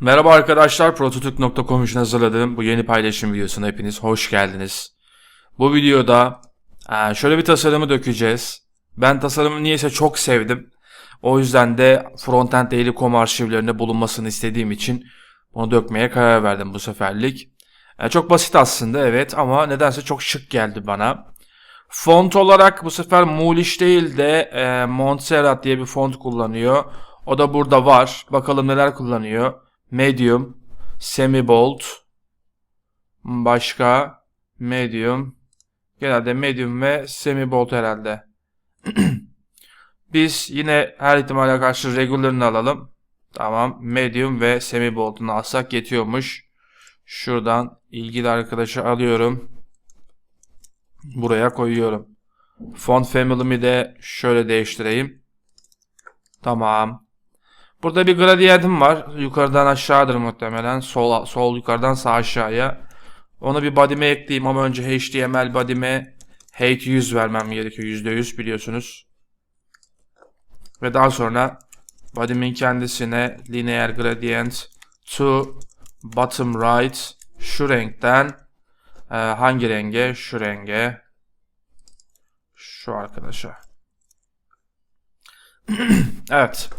Merhaba arkadaşlar, Prototürk.com için hazırladığım bu yeni paylaşım videosuna hepiniz hoş geldiniz. Bu videoda e, şöyle bir tasarımı dökeceğiz. Ben tasarımı niyeyse çok sevdim. O yüzden de Frontend Daily.com arşivlerinde bulunmasını istediğim için bunu dökmeye karar verdim bu seferlik. E, Çok basit aslında evet ama nedense çok şık geldi bana. Font olarak bu sefer Moolish değil de e, Montserrat diye bir font kullanıyor. O da burada var. Bakalım neler kullanıyor. Medium, Semi Bold, başka Medium, genelde Medium ve Semi Bold herhalde. Biz yine her ihtimale karşı regular'ını alalım. Tamam, Medium ve Semi Bold'unu alsak yetiyormuş. Şuradan ilgili arkadaşı alıyorum. Buraya koyuyorum. Font family'mi de şöyle değiştireyim. Tamam. Burada bir gradiyentim var. Yukarıdan aşağıdır muhtemelen. Sol, sol yukarıdan sağ aşağıya. Onu bir body'me ekleyeyim ama önce HTML body'me hate 100 vermem gerekiyor. %100 biliyorsunuz. Ve daha sonra body'min kendisine linear gradient to bottom right şu renkten e, hangi renge? Şu renge. Şu arkadaşa. evet.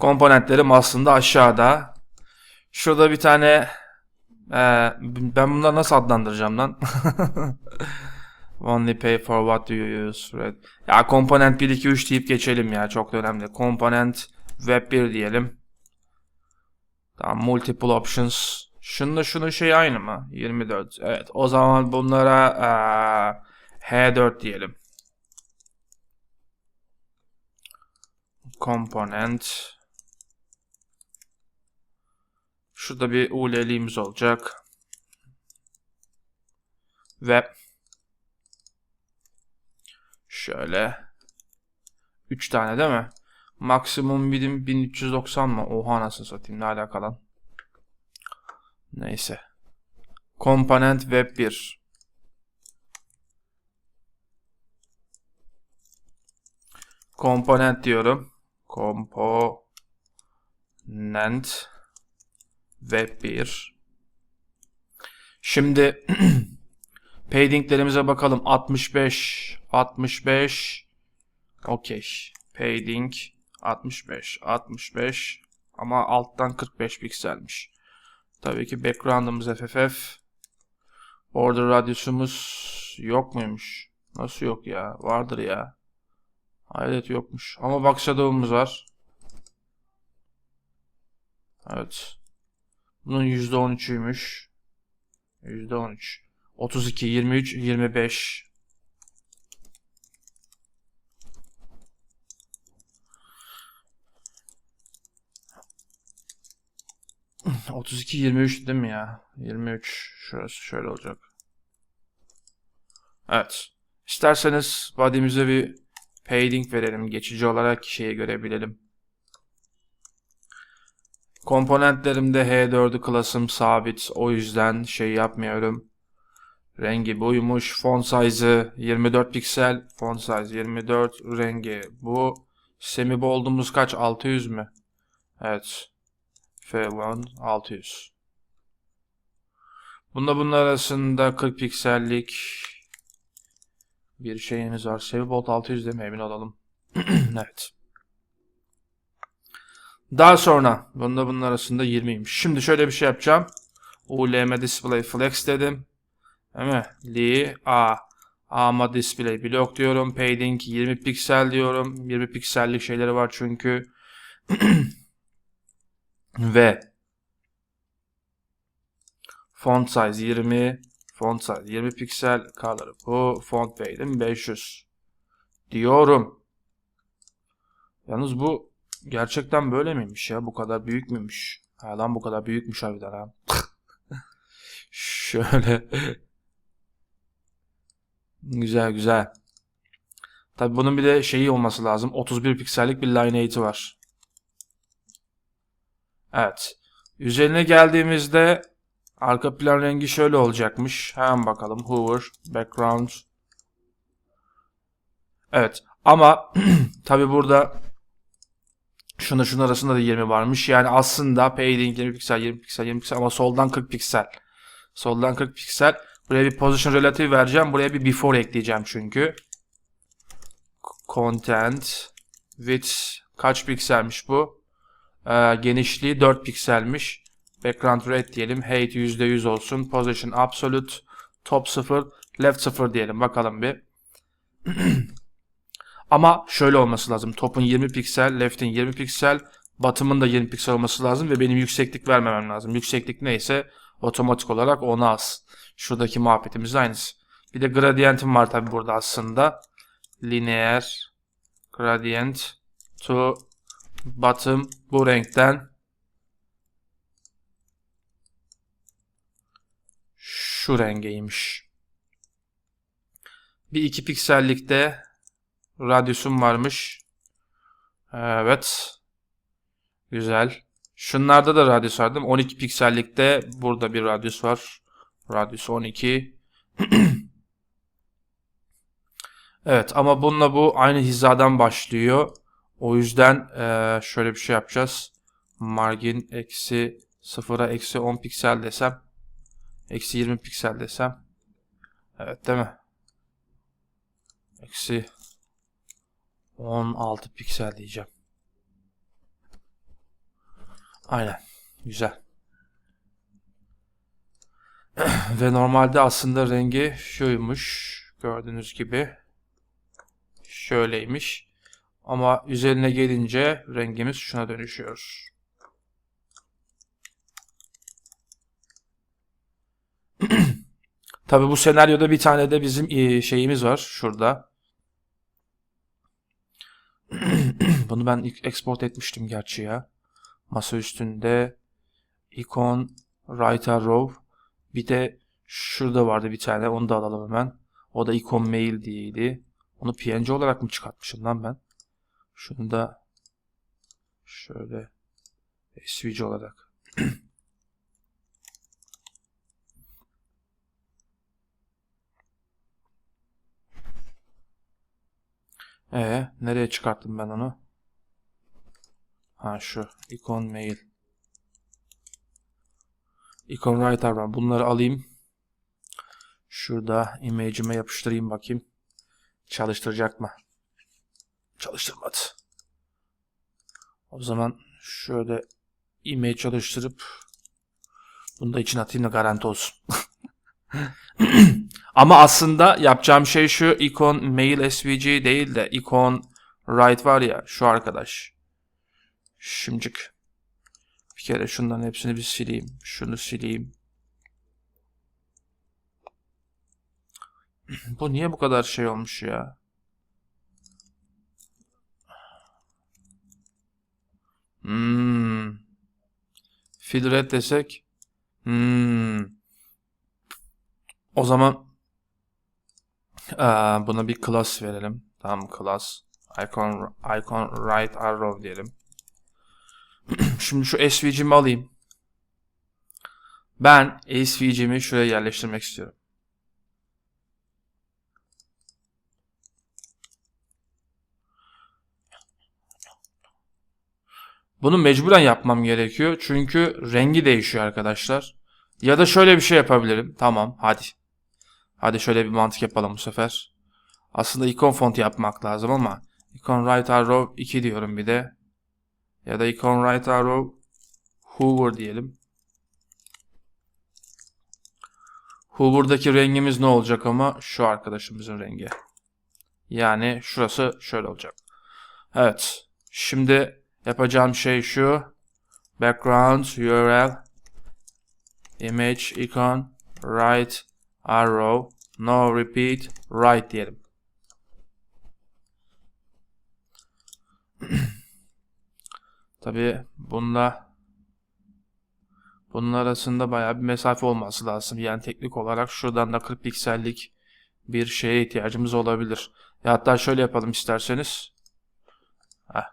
Komponentlerim aslında aşağıda. Şurada bir tane e, ben bunları nasıl adlandıracağım lan? Only pay for what you use. Right. Ya komponent 1 2 3 deyip geçelim ya çok da önemli. Komponent web 1 diyelim. Tamam multiple options. Şununla şunun şey aynı mı? 24. Evet o zaman bunlara e, H4 diyelim. Component Şurada bir ULL'imiz olacak. Ve şöyle 3 tane değil mi? Maksimum birim 1390 mı? Oha anasını satayım ne alakalı? Neyse. Komponent web 1. Komponent diyorum. Komponent web 1. Şimdi paddinglerimize bakalım. 65 65 okey. Padding 65 65 ama alttan 45 pikselmiş. Tabii ki background'ımız FFF. Border radyusumuz yok muymuş? Nasıl yok ya? Vardır ya. Hayret yokmuş. Ama box shadow'umuz var. Evet. Bunun %13'üymüş. %13. 32, 23, 25. Otuz iki, yirmi üç değil mi ya? Yirmi üç. Şurası şöyle olacak. Evet. İsterseniz body'mize bir padding verelim. Geçici olarak şeyi görebilelim. Komponentlerimde H4'ü klasım sabit. O yüzden şey yapmıyorum. Rengi buymuş. Font size'ı 24 piksel. Font size 24. Rengi bu. Semi bold'umuz kaç? 600 mü? Evet. F1 600. Bunda bunun arasında 40 piksellik bir şeyimiz var. Semi bold 600 değil mi? Emin olalım. evet. Daha sonra bunda bunun arasında 20'ymiş. Şimdi şöyle bir şey yapacağım. ULM display flex dedim. Değil mi? Li A. A'ma display block diyorum. Padding 20 piksel diyorum. 20 piksellik şeyleri var çünkü. Ve font size 20. Font size 20 piksel. Color bu. Font weightim 500. Diyorum. Yalnız bu Gerçekten böyle miymiş ya? Bu kadar büyük müymüş? Ha lan bu kadar büyükmüş harbiden ha. Şöyle. güzel güzel. Tabi bunun bir de şeyi olması lazım. 31 piksellik bir lineate'i var. Evet. Üzerine geldiğimizde arka plan rengi şöyle olacakmış. Hemen bakalım. Hover, background. Evet. Ama tabi burada Şuna şunun arasında da 20 varmış. Yani aslında padding 20 piksel 20 piksel 20 piksel ama soldan 40 piksel. Soldan 40 piksel. Buraya bir position relative vereceğim. Buraya bir before ekleyeceğim çünkü. Content width kaç pikselmiş bu? Ee, genişliği 4 pikselmiş. Background red diyelim. Height %100 olsun. Position absolute. Top 0. Left 0 diyelim. Bakalım bir. Ama şöyle olması lazım. Topun 20 piksel, left'in 20 piksel, bottom'ın da 20 piksel olması lazım ve benim yükseklik vermemem lazım. Yükseklik neyse otomatik olarak onu az. Şuradaki muhabbetimiz aynısı. Bir de gradient'im var tabi burada aslında. Linear gradient to bottom bu renkten şu rengeymiş. Bir iki piksellikte radyusum varmış. Evet. Güzel. Şunlarda da radyus var değil mi? 12 piksellikte burada bir radyus var. Radyus 12. evet ama bununla bu aynı hizadan başlıyor. O yüzden eee, şöyle bir şey yapacağız. Margin eksi 0'a eksi 10 piksel desem. Eksi 20 piksel desem. Evet değil mi? Eksi 16 piksel diyeceğim. Aynen. Güzel. Ve normalde aslında rengi şuymuş. Gördüğünüz gibi. Şöyleymiş. Ama üzerine gelince rengimiz şuna dönüşüyor. Tabi bu senaryoda bir tane de bizim e, şeyimiz var şurada. Bunu ben ilk export etmiştim gerçi ya. Masa üstünde icon right arrow bir de şurada vardı bir tane onu da alalım hemen. O da icon mail diyeydi. Onu png olarak mı çıkartmışım lan ben? Şunu da şöyle svg olarak. Ee, nereye çıkarttım ben onu? Ha şu icon mail. Icon writer var. Bunları alayım. Şurada image'ime yapıştırayım bakayım. Çalıştıracak mı? Çalıştırmadı. O zaman şöyle image çalıştırıp bunu da içine atayım da garanti olsun. Ama aslında yapacağım şey şu icon mail svg değil de icon write var ya şu arkadaş. Şimdicik. Bir kere şundan hepsini bir sileyim. Şunu sileyim. bu niye bu kadar şey olmuş ya? Hmm. Fill red desek. Hmm. O zaman buna bir class verelim. Tamam class. Icon, icon right arrow diyelim. Şimdi şu SVG'mi alayım. Ben SVG'mi şuraya yerleştirmek istiyorum. Bunu mecburen yapmam gerekiyor. Çünkü rengi değişiyor arkadaşlar. Ya da şöyle bir şey yapabilirim. Tamam hadi. Hadi şöyle bir mantık yapalım bu sefer. Aslında icon font yapmak lazım ama icon right arrow 2 diyorum bir de. Ya da icon right arrow hover diyelim. Hover'daki rengimiz ne olacak ama şu arkadaşımızın rengi. Yani şurası şöyle olacak. Evet. Şimdi yapacağım şey şu. Background URL image icon right arrow no repeat right diyelim. Tabi bununla bunun arasında bayağı bir mesafe olması lazım. Yani teknik olarak şuradan da 40 piksellik bir şeye ihtiyacımız olabilir. Ya hatta şöyle yapalım isterseniz. Heh.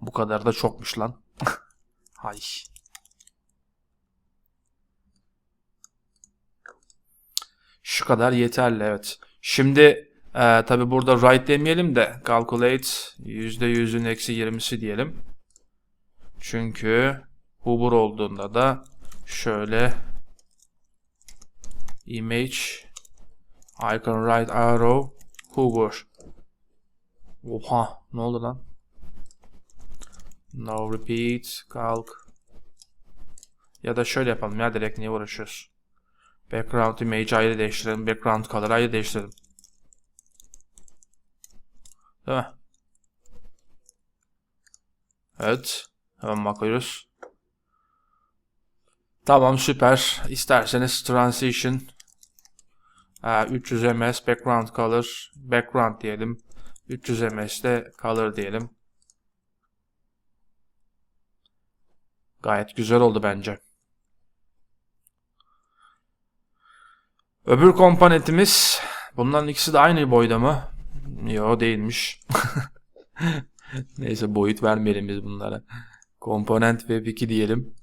Bu kadar da çokmuş lan. Hay. Şu kadar yeterli evet. Şimdi Ee, Tabi burada right demeyelim de calculate %100'ün eksi 20'si diyelim. Çünkü hover olduğunda da şöyle image icon right arrow hover Oha ne oldu lan? No repeat calc ya da şöyle yapalım ya direkt niye uğraşıyoruz? Background image ayrı değiştirelim. Background color ayrı değiştirelim. Değil mi? Evet. Hemen bakıyoruz. Tamam süper. İsterseniz transition e, 300 ms background color background diyelim. 300 ms de color diyelim. Gayet güzel oldu bence. Öbür komponentimiz bunların ikisi de aynı boyda mı? Yo değilmiş. Neyse boyut vermeyelim biz bunlara. Komponent web 2 diyelim.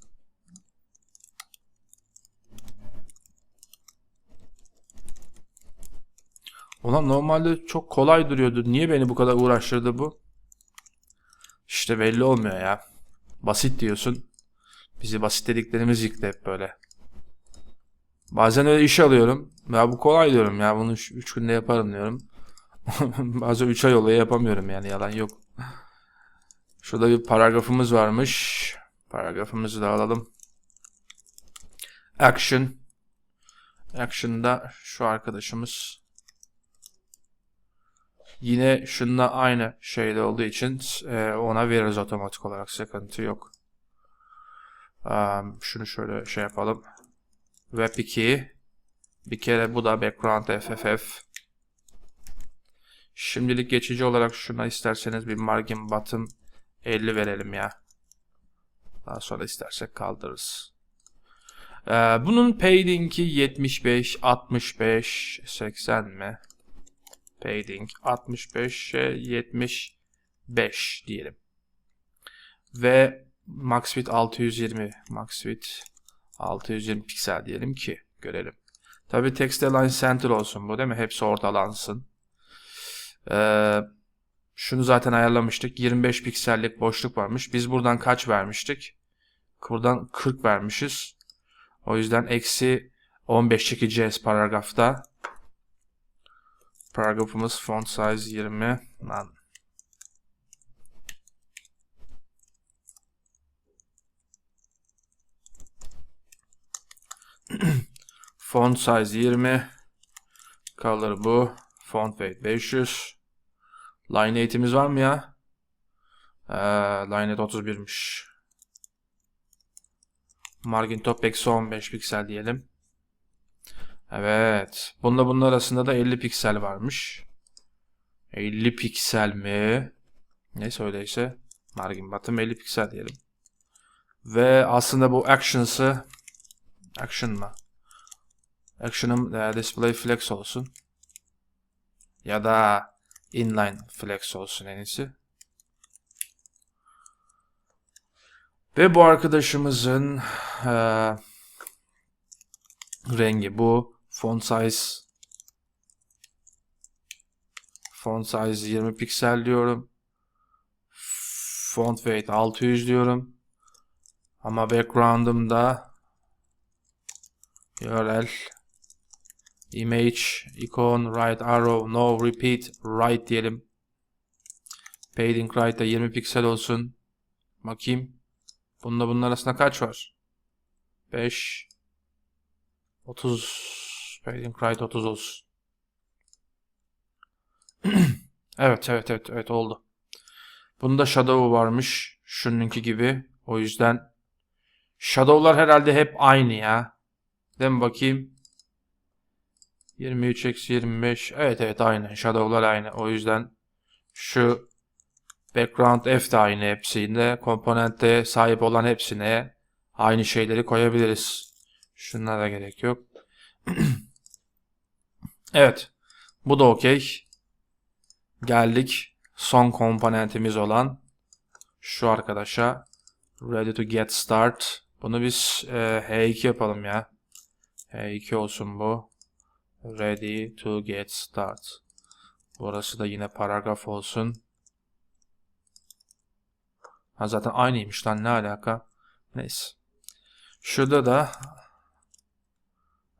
Ulan normalde çok kolay duruyordu. Niye beni bu kadar uğraştırdı bu? İşte belli olmuyor ya. Basit diyorsun. Bizi basit dediklerimiz yıktı hep böyle. Bazen öyle iş alıyorum. Ya bu kolay diyorum ya bunu 3 günde yaparım diyorum. Bazen 3 ay oluyor yapamıyorum yani yalan yok. Şurada bir paragrafımız varmış. Paragrafımızı da alalım. Action. Action'da şu arkadaşımız yine şununla aynı şeyde olduğu için e, ona veririz otomatik olarak sıkıntı yok. Şunu şöyle şey yapalım. Web 2 bir kere bu da background FFF. Şimdilik geçici olarak şuna isterseniz bir margin bottom 50 verelim ya. Daha sonra istersek kaldırırız. Ee, bunun padding'i 75, 65, 80 mi? Padding 65'e 75 diyelim. Ve max width 620. Max width 620 piksel diyelim ki görelim. Tabi text align center olsun bu değil mi? Hepsi ortalansın. Ee, şunu zaten ayarlamıştık. 25 piksellik boşluk varmış. Biz buradan kaç vermiştik? Buradan 40 vermişiz. O yüzden eksi 15 çekeceğiz paragrafta. Paragrafımız font size 20. Lan. font size 20. Color bu. Font weight 500. Line 8'imiz var mı ya? Ee, line 8 31'miş. Margin top eksi 15 piksel diyelim. Evet. Bununla bunun arasında da 50 piksel varmış. 50 piksel mi? Neyse öyleyse. Margin bottom 50 piksel diyelim. Ve aslında bu actions'ı action mı? Action'ım e, display flex olsun. Ya da inline flex olsun en iyisi. Ve bu arkadaşımızın e, rengi bu. Font size font size 20 piksel diyorum. Font weight 600 diyorum. Ama background'ımda URL image icon right arrow no repeat right diyelim. Padding right 20 piksel olsun. Bakayım. Bunda bunun arasında kaç var? 5 30 Padding right 30 olsun. evet evet evet evet oldu. Bunda shadow varmış. Şununki gibi. O yüzden shadow'lar herhalde hep aynı ya. Değil mi bakayım? 23 eksi 25. Evet evet aynı. Shadow'lar aynı. O yüzden şu background F de aynı hepsinde. Komponente sahip olan hepsine aynı şeyleri koyabiliriz. Şunlara gerek yok. evet. Bu da okey. Geldik son komponentimiz olan şu arkadaşa. Ready to get start. Bunu biz e, H2 yapalım ya. H2 olsun bu. Ready to get start. Burası da yine paragraf olsun. Ha zaten aynıymış lan ne alaka. Neyse. Şurada da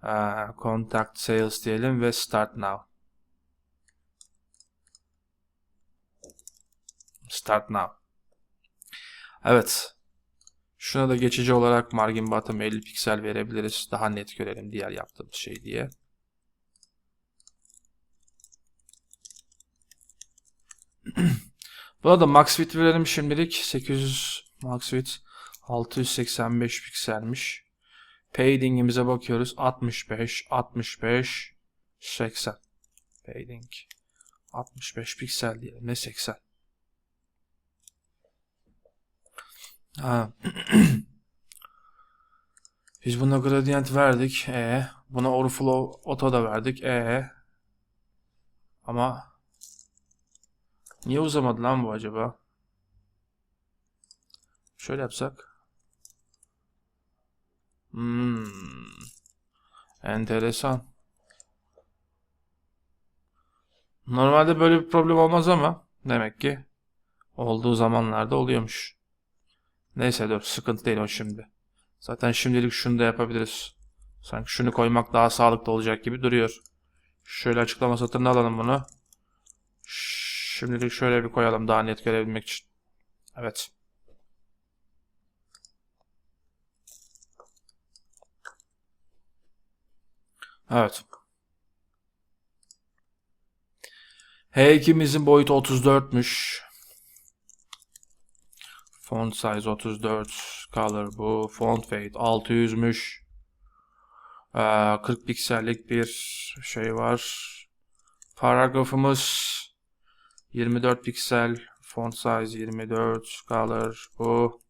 eee, contact sales diyelim ve start now. Start now. Evet. Şuna da geçici olarak margin bottom 50 piksel verebiliriz. Daha net görelim diğer yaptığımız şey diye. Buna da max width verelim şimdilik. 800 max width 685 pikselmiş. Padding'imize bakıyoruz. 65, 65, 80. Padding 65 piksel diyelim. Ne 80? Ha. Biz buna gradient verdik. E, buna overflow auto da verdik. E. Ama niye uzamadı lan bu acaba? Şöyle yapsak. Hmm. Enteresan. Normalde böyle bir problem olmaz ama demek ki olduğu zamanlarda oluyormuş. Neyse dur sıkıntı değil o şimdi. Zaten şimdilik şunu da yapabiliriz. Sanki şunu koymak daha sağlıklı olacak gibi duruyor. Şöyle açıklama satırına alalım bunu. Şimdilik şöyle bir koyalım daha net görebilmek için. Evet. Evet. H2'mizin boyutu 34'müş. Font size 34. Color bu. Font weight 600'müş. Ee, 40 piksellik bir şey var. Paragrafımız 24 piksel. Font size 24. Color bu.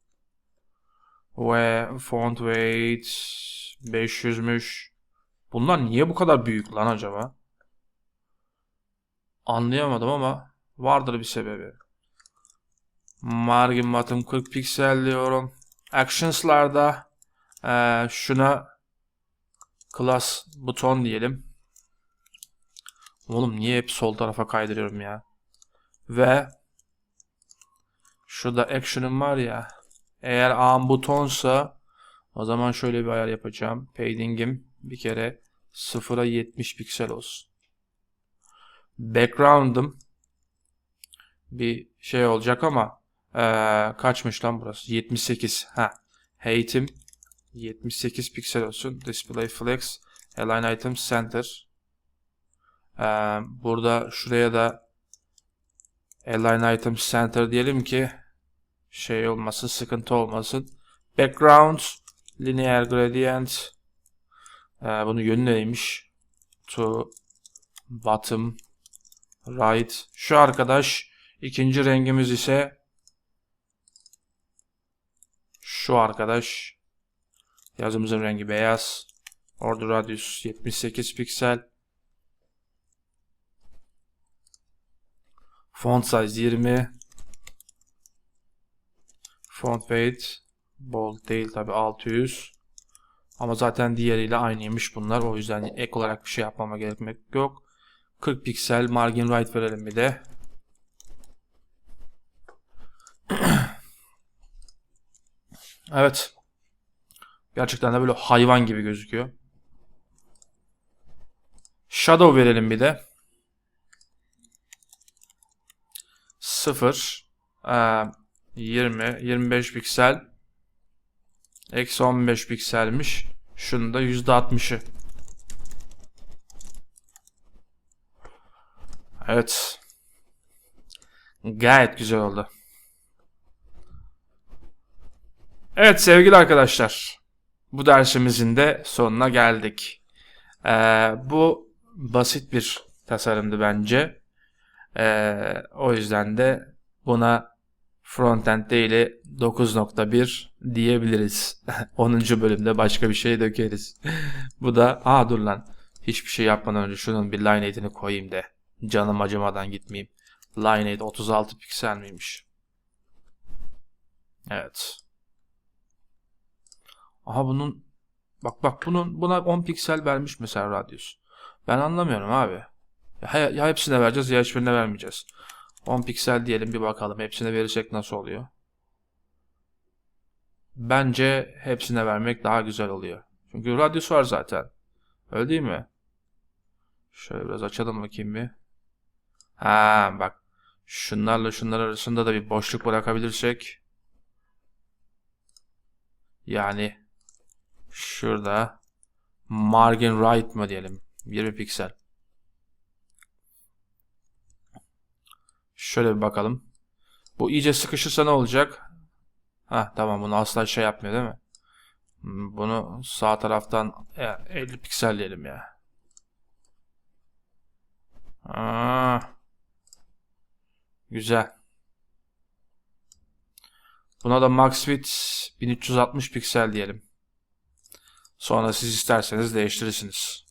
Ve font weight 500'müş. Bunlar niye bu kadar büyük lan acaba? Anlayamadım ama vardır bir sebebi. Margin bottom 40 piksel diyorum. Actions'larda eee, şuna class buton diyelim. Oğlum niye hep sol tarafa kaydırıyorum ya? Ve şurada action'ım var ya. Eğer arm butonsa o zaman şöyle bir ayar yapacağım. Padding'im bir kere 0'a 70 piksel olsun. Background'ım bir şey olacak ama ee, kaçmış lan burası? 78. Ha. Height'im 78 piksel olsun. Display flex. Align item center. Ee, burada şuraya da Align item center diyelim ki şey olmasın, sıkıntı olmasın. Background linear gradient ee, bunun yönü neymiş? To bottom right. Şu arkadaş ikinci rengimiz ise şu arkadaş yazımızın rengi beyaz. Order radius 78 piksel. Font size 20. Font weight bold değil tabi 600. Ama zaten diğeriyle aynıymış bunlar. O yüzden ek olarak bir şey yapmama gerekmek yok. 40 piksel margin right verelim bir de. Evet. Gerçekten de böyle hayvan gibi gözüküyor. Shadow verelim bir de. 0 20 25 piksel eksi 15 pikselmiş. Şunu da %60'ı. Evet. Gayet güzel oldu. Evet sevgili arkadaşlar. Bu dersimizin de sonuna geldik. Ee, bu basit bir tasarımdı bence. Ee, o yüzden de buna frontend değil 9.1 diyebiliriz. 10. bölümde başka bir şey dökeriz. bu da aa dur lan. Hiçbir şey yapmadan önce şunun bir lineate'ini koyayım de. Canım acımadan gitmeyeyim. Lineate 36 piksel miymiş? Evet. Aha bunun bak bak bunun buna 10 piksel vermiş mesela radyus. Ben anlamıyorum abi. Ya, ya hepsine vereceğiz ya hiçbirine vermeyeceğiz. 10 piksel diyelim bir bakalım. Hepsine verirsek nasıl oluyor? Bence hepsine vermek daha güzel oluyor. Çünkü radyus var zaten. Öyle değil mi? Şöyle biraz açalım bakayım bir. Ha bak. Şunlarla şunlar arasında da bir boşluk bırakabilirsek. Yani şurada margin right mı diyelim. 20 piksel. Şöyle bir bakalım. Bu iyice sıkışırsa ne olacak? Ha tamam bunu asla şey yapmıyor değil mi? Bunu sağ taraftan ya, 50 piksel diyelim ya. Aa, güzel. Buna da max width 1360 piksel diyelim. Sonra siz isterseniz değiştirirsiniz.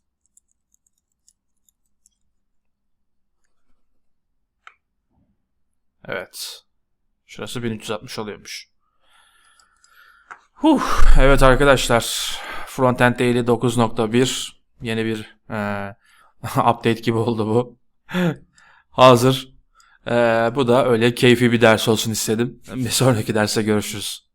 Evet. Şurası 1360 oluyormuş. Huh. Evet arkadaşlar. Frontend Daily 9.1 yeni bir eee, update gibi oldu bu. Hazır. Eee, bu da öyle keyfi bir ders olsun istedim. Bir sonraki derse görüşürüz.